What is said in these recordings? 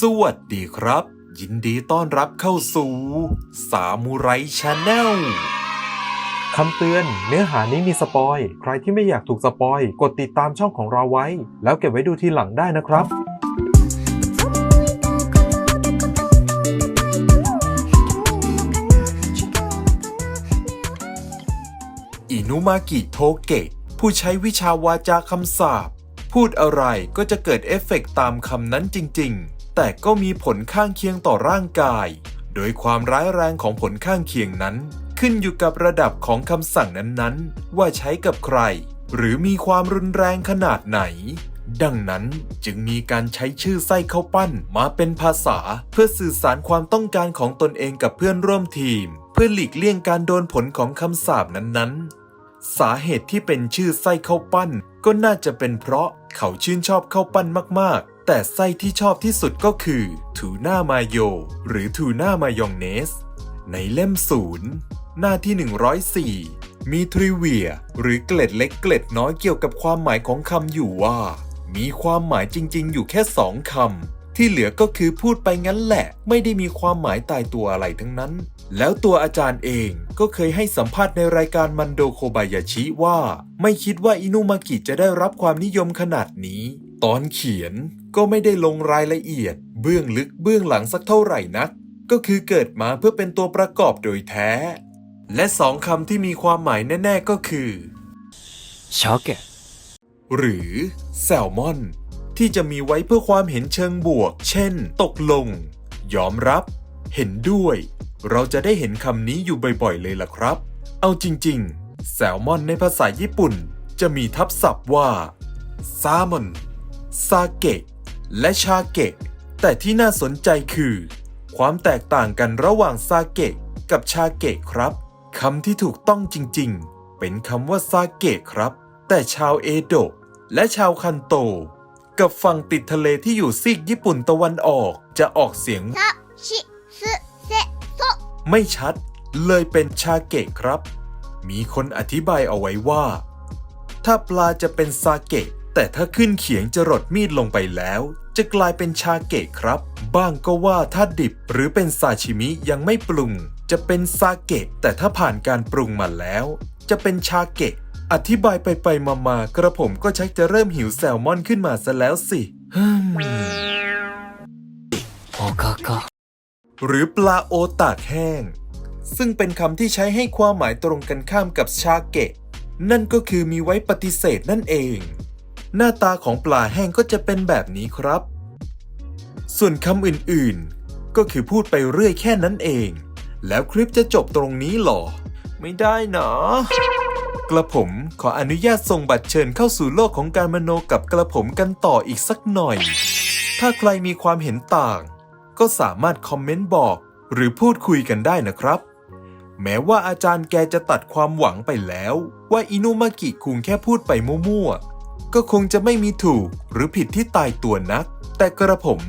สวัสดีครับ ยินดีต้อนรับเข้าสู่สามูไรชาแนลคำเตือน เนื้อหานี้มีสปอย ใครที่ไม่อยากถูกสปอย กดติดตามช่องของเราไว้ แล้วเก็บไว้ดูทีหลังได้นะครับ อินุมากิโทเกะผู้ใช้วิชาวาจาคำสาปพูดอะไรก็จะเกิดเอฟเฟกต์ตามคำนั้นจริง ๆ แต่ก็มีผลข้างเคียงต่อร่างกาย โดยความร้ายแรงของผลข้างเคียงนั้น ขึ้นอยู่กับระดับของคำสั่งนั้นๆ ว่าใช้กับใคร หรือมีความรุนแรงขนาดไหน ดังนั้นจึงมีการใช้ชื่อไส้ข้าวปั้นมาเป็นภาษา เพื่อสื่อสารความต้องการของตนเองกับเพื่อนร่วมทีม เพื่อหลีกเลี่ยงการโดนผลของคำสาปนั้นๆ สาเหตุที่เป็นชื่อไส้ข้าวปั้นก็น่าจะเป็นเพราะเขาชื่นชอบข้าวปั้นมากๆ แต่ไส้ที่ชอบที่สุดก็คือทูน่ามาโย หรือทูน่ามายองเนส ในเล่มศูนย์หน้าที่ 104 มีทริเวีย หรือเกล็ดเล็กเกล็ดน้อยเกี่ยวกับความหมายของคำอยู่ว่า มีความหมายจริง ๆ อยู่แค่สองคำที่เหลือก็คือพูดไปงั้นแหละ ไม่ได้มีความหมายตายตัวอะไรทั้งนั้น แล้วตัวอาจารย์เองก็เคยให้สัมภาษณ์ในรายการมันโดโคบายาชิว่า ไม่คิดว่าอินุมากิจะได้รับความนิยมขนาดนี้ ตอนเขียน ก็ไม่ได้ลงรายละเอียด เบื้องลึกเบื้องหลังสักเท่าไหร่นัก ก็คือเกิดมาเพื่อเป็นตัวประกอบโดยแท้ และสองคำที่มีความหมายแน่ ๆก็คือ鮭หรือแซลมอน ที่จะมีไว้เพื่อความเห็นเชิงบวก เช่น ตกลง ยอมรับ เห็นด้วย เราจะได้เห็นคำนี้อยู่บ่อยๆเลยล่ะครับ เอาจริงๆ แซลมอนในภาษาญี่ปุ่น จะมีทับศัพท์ว่าซามอนซาเกะ และชาเกะ แต่ที่น่าสนใจคือ ความแตกต่างกันระหว่างซาเกะกับชาเกะครับคำที่ถูกต้องจริงๆ เป็นคำว่าซาเกะครับ แต่ชาวเอโดะและชาวคันโต กับฝั่งติดทะเลที่อยู่ซีกญี่ปุ่นตะวันออกจะออกเสียงไม่ชัด เลยเป็นชาเกะครับ มีคนอธิบายเอาไว้ว่า ถ้าปลาจะเป็นซาเกะแต่ถ้าขึ้นเขียงจะรดมีดลงไปแล้ว จะกลายเป็นชาเกะครับ บ้างก็ว่าถ้าดิบหรือเป็นซาชิมิยังไม่ปรุง จะเป็นซาเกะ แต่ถ้าผ่านการปรุงมาแล้ว จะเป็นชาเกะ อธิบายไปไปมามากระผมก็ชักจะเริ่มหิวแซลมอนขึ้นมาซะแล้วสิหรือปลาโอตากแห้ง ซึ่งเป็นคำที่ใช้ให้ความหมายตรงกันข้ามกับชาเกะ นั่นก็คือมีไว้ปฏิเสธนั่นเอง หน้าตาของปลาแห้งก็จะเป็นแบบนี้ครับ ส่วนคำอื่นๆ ก็คือพูดไปเรื่อยแค่นั้นเอง แล้วคลิปจะจบตรงนี้หรอ ไม่ได้นะกระผมขออนุญาตส่งบัตรเชิญเข้าสู่โลกของการมโนกับกระผมกันต่ออีกสักหน่อย ถ้าใครมีความเห็นต่าง ก็สามารถคอมเมนต์บอก หรือพูดคุยกันได้นะครับ แม้ว่าอาจารย์แกจะตัดความหวังไปแล้ว ว่าอินุมากิคุงแค่พูดไปมั่วๆ ก็คงจะไม่มีถูกหรือผิดที่ตายตัวนัก แต่กระผม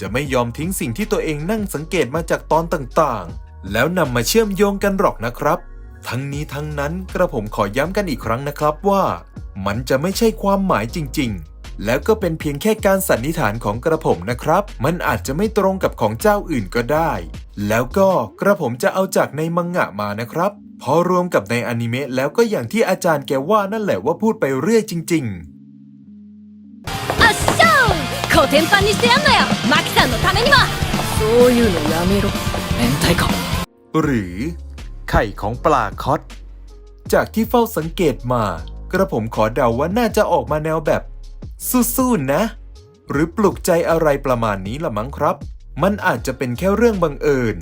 จะไม่ยอมทิ้งสิ่งที่ตัวเองนั่งสังเกตมาจากตอนต่างๆ แล้วนำมาเชื่อมโยงกันหรอกนะครับ ทั้งนี้ทั้งนั้นกระผมขอย้ำกันอีกครั้งนะครับว่า มันจะไม่ใช่ความหมายจริง ๆ แล้วก็เป็นเพียงแค่การสันนิษฐานของกระผมนะครับ มันอาจจะไม่ตรงกับของเจ้าอื่นก็ได้ แล้วก็กระผมจะเอาจากในมังงะมานะครับพอรวมกับในอนิเมะแล้วก็อย่างที่อาจารย์แกว่านั่นแหละว่าพูดไปเรื่อยจริง ๆ ーコテンパンにしてやんなよマキさんのためにもそういうのやめろ明太子 หรือไข่ของปลาคอตจากที่เฝ้าสังเกตมา กระผมขอเดาว่าน่าจะออกมาแนวแบบ สู้ๆนะ หรือปลุกใจอะไรประมาณนี้ละมั้งครับ มันอาจจะเป็นแค่เรื่องบังเอิญ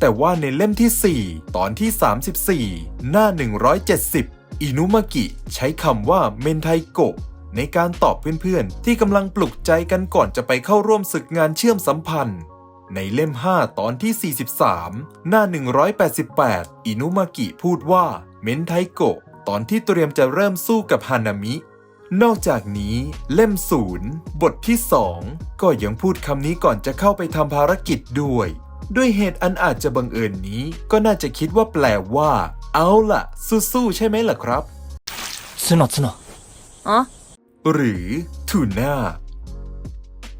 แต่ว่าในเล่มที่ 4 ตอนที่ 34 หน้า 170 อินุมากิใช้คำว่าเมนไทโกะ ในการตอบเพื่อนๆ ที่กำลังปลุกใจกันก่อนจะไปเข้าร่วมศึกงานเชื่อมสัมพันธ์ ในเล่ม 5 ตอนที่ 43 หน้า 188 อินุมากิพูดว่า เมนไทโกะ ตอนที่เตรียมจะเริ่มสู้กับฮานามิ นอกจากนี้เล่มศูนย์บทที่ 2 ก็ยังพูดคำนี้ก่อนจะเข้าไปทำภารกิจด้วย ด้วยเหตุอันอาจจะบังเอิญนี้ ก็น่าจะคิดว่าแปลว่า เอาล่ะ สู้ๆใช่ไหมล่ะครับ ツノツノあ หรือทูน่า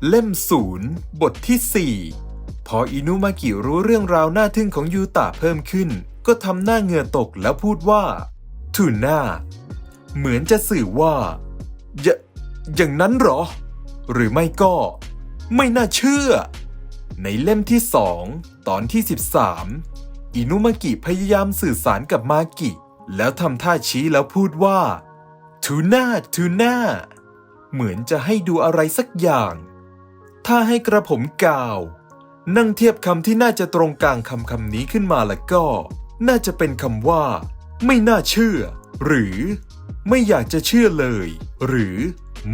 เล่มศูนย์บทที่ 4 พออินุมากิรู้เรื่องราวน่าทึ่งของยูตะเพิ่มขึ้น ก็ทำหน้าเหงื่อตกแล้วพูดว่าทูน่าเหมือนจะสื่อว่าอย่าอย่างนั้นหรอ หรือไม่ก็ ไม่น่าเชื่อ ในเล่มที่สองตอนที่ 13 อินุมากิพยายามสื่อสารกับมากิ แล้วทำท่าชี้แล้วพูดว่าทูน่าทูน่า เหมือนจะให้ดูอะไรสักอย่าง ถ้าให้กระผมกล่าว นั่งเทียบคำที่น่าจะตรงกลางคำคำนี้ขึ้นมาแล้วก็ น่าจะเป็นคำว่า ไม่น่าเชื่อ หรือ ไม่อยากจะเชื่อเลย หรือ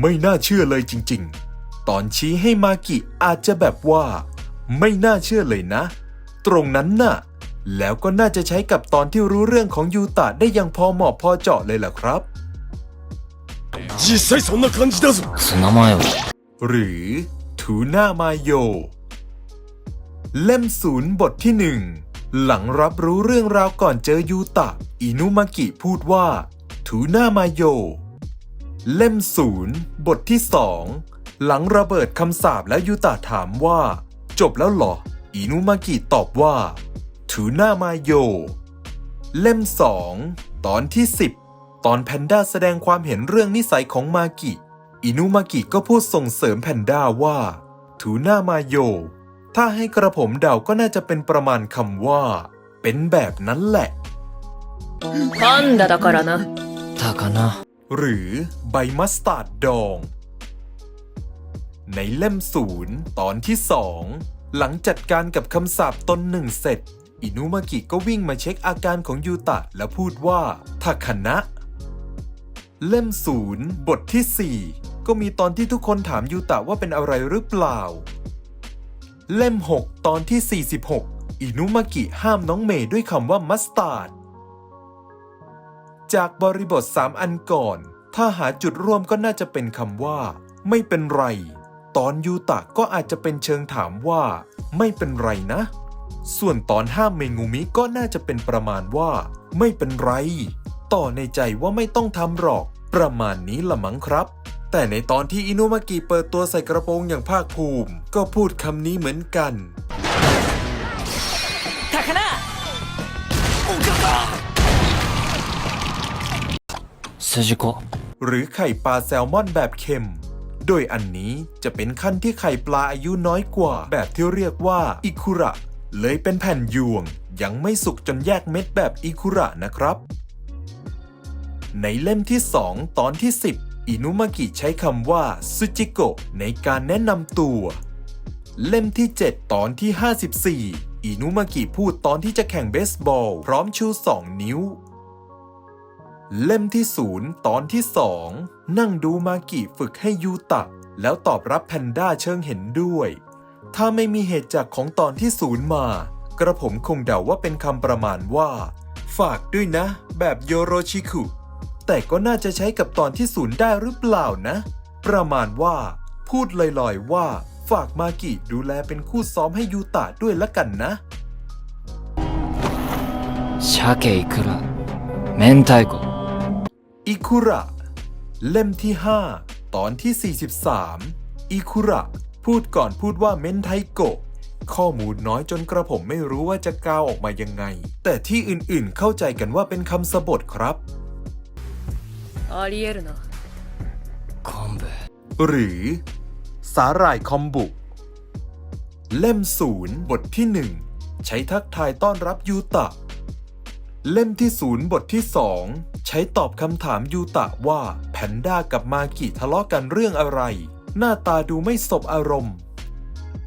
ไม่น่าเชื่อเลยจริง ๆ ตอนชี้ให้มากิอาจจะแบบว่า ไม่น่าเชื่อเลยนะ ตรงนั้นน่ะ แล้วก็น่าจะใช้กับตอนที่รู้เรื่องของยูตะได้อยังพอเหมาะพอเจาะเลยล่ะครับ 実際そんな感じだぞその前は、 หรือทูน่ามาโย เล่มศูนย์บทที่หนึ่ง หลังรับรู้เรื่องราวก่อนเจอยูตะ อินุมากิพูดว่าทูน่ามาโย เล่มศูนย์บทที่สอง หลังระเบิดคำสาปแล้วยูตะถามว่า จบแล้วเหรอ อินุมากิตอบว่าทูน่ามาโย เล่มสองตอนที่ 10 ตอนแพนด้าแสดงความเห็นเรื่องนิสัยของมากิ อินุมากิก็พูดส่งเสริมแพนด้าว่าทูน่ามาโย ถ้าให้กระผมเดาก็น่าจะเป็นประมาณคำว่า เป็นแบบนั้นแหละพันดาดาการนะทากานะหรือใบมัสตาร์ดดอง ในเล่มศูนย์ตอนที่สองหลังจัดการกับคำสาปตนหนึ่งเสร็จ อินุมากิก็วิ่งมาเช็คอาการของยูตะ และพูดว่าทากานะ เล่มศูนย์บทที่ 4 ก็มีตอนที่ทุกคนถามยูตะว่าเป็นอะไรหรือเปล่า เล่ม 6 ตอนที่ 46 อินุมากิห้ามน้องเมย์ด้วยคำว่ามัสตาร์ด จากบริบท 3 อันก่อน ถ้าหาจุดร่วมก็น่าจะเป็นคำว่า ไม่เป็นไร ตอนยูตะก็อาจจะเป็นเชิงถามว่า ไม่เป็นไรนะ ส่วนตอนห้ามเมงูมิก็น่าจะเป็นประมาณว่า ไม่เป็นไร ต่อในใจว่าไม่ต้องทำหรอก ประมาณนี้ละมั้งครับ แต่ในตอนที่อินุมากิเปิดตัวใส่กระโปรงอย่างภาคภูมิ ก็พูดคำนี้เหมือนกันทาคานะโอกาตซูจิโกหรือไข่ปลาแซลมอนแบบเค็ม โดยอันนี้จะเป็นขั้นที่ไข่ปลาอายุน้อยกว่า แบบที่เรียกว่าอิคุระ เลยเป็นแผ่นยวง ยังไม่สุกจนแยกเม็ดแบบอิคุระนะครับ ในเล่มที่ 2 ตอนที่ 10 อินุมากิใช้คำว่าซุจิโกะในการแนะนำตัว เล่มที่ 7 ตอนที่ 54 อินุมากิพูดตอนที่จะแข่งเบสบอล พร้อมชู 2 นิ้ว เล่มที่ศูนย์ตอนที่สองนั่งดูมากิฝึกให้ยูตะ แล้วตอบรับแพนด้าเชิงเห็นด้วย ถ้าไม่มีเหตุจากของตอนที่ศูนย์มา กระผมคงเดาว่าเป็นคำประมาณว่า ฝากด้วยนะ แบบโยโรชิคุ แต่ก็น่าจะใช้กับตอนที่ศูนย์ได้หรือเปล่านะ ประมาณว่า พูดลอยๆว่า ฝากมากิดูแลเป็นคู่ซ้อมให้ยูตะด้วยละกันนะชาเกอิคุระเมนไทโกอิคุระเล่มที่ 5 ตอนที่ 43 อิคุระพูดก่อนพูดว่าเมนไทโกข้อมูลน้อยจนกระผมไม่รู้ว่าจะกาวออกมายังไง แต่ที่อื่นๆเข้าใจกันว่าเป็นคำสบทครับ ありえるな昆布。 หรือ สาหร่ายคอมบุ เล่มศูนย์บทที่หนึ่งใช้ทักทายต้อนรับยูตะ เล่มที่ศูนย์บทที่สองใช้ตอบคำถามยูตะว่าแพนด้ากับมากิทะเลาะกันเรื่องอะไร หน้าตาดูไม่สบอารมณ์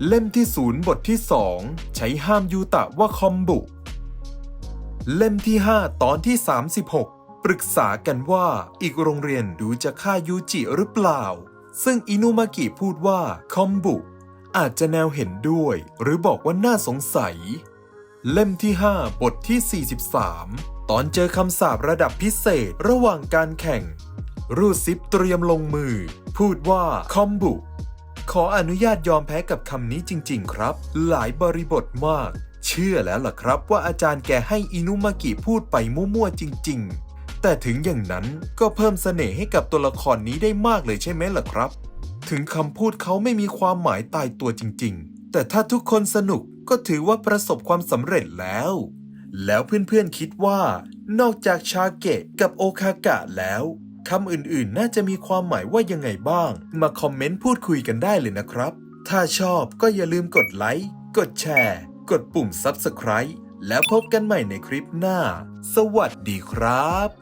เล่มที่ศูนย์บทที่สองใช้ห้ามยูตะว่าคอมบุ เล่มที่ 5 ตอนที่ 36 ปรึกษากันว่าอีกโรงเรียนดูจะฆ่ายูจิหรือเปล่า ซึ่งอินุมากิพูดว่าคอมบุ อาจจะแนวเห็นด้วย หรือบอกว่าน่าสงสัย เล่มที่ 5 บทที่ 43 ตอนเจอคำสาประดับพิเศษระหว่างการแข่ง รูดซิปเตรียมลงมือ พูดว่าคอมบุ ขออนุญาตยอมแพ้กับคำนี้จริง ๆ ครับ หลายบริบทมาก เชื่อแล้วล่ะครับว่าอาจารย์แกให้อินุมากิพูดไปมั่วๆจริง ๆ แต่ถึงอย่างนั้นก็เพิ่มเสน่ห์ให้กับตัวละครนี้ได้มากเลยใช่ไหมล่ะครับ ถึงคำพูดเขาไม่มีความหมายตายตัวจริง ๆ แต่ถ้าทุกคนสนุกก็ถือว่าประสบความสำเร็จแล้ว แล้วเพื่อนๆคิดว่า นอกจากชาเกะกับโอคากะแล้วคำอื่นๆ น่าจะมีความหมายว่ายังไงบ้าง มาคอมเมนต์พูดคุยกันได้เลยนะครับ ถ้าชอบก็อย่าลืมกดไลค์ กดแชร์ กดปุ่ม Subscribe แล้วพบกันใหม่ในคลิปหน้า สวัสดีครับ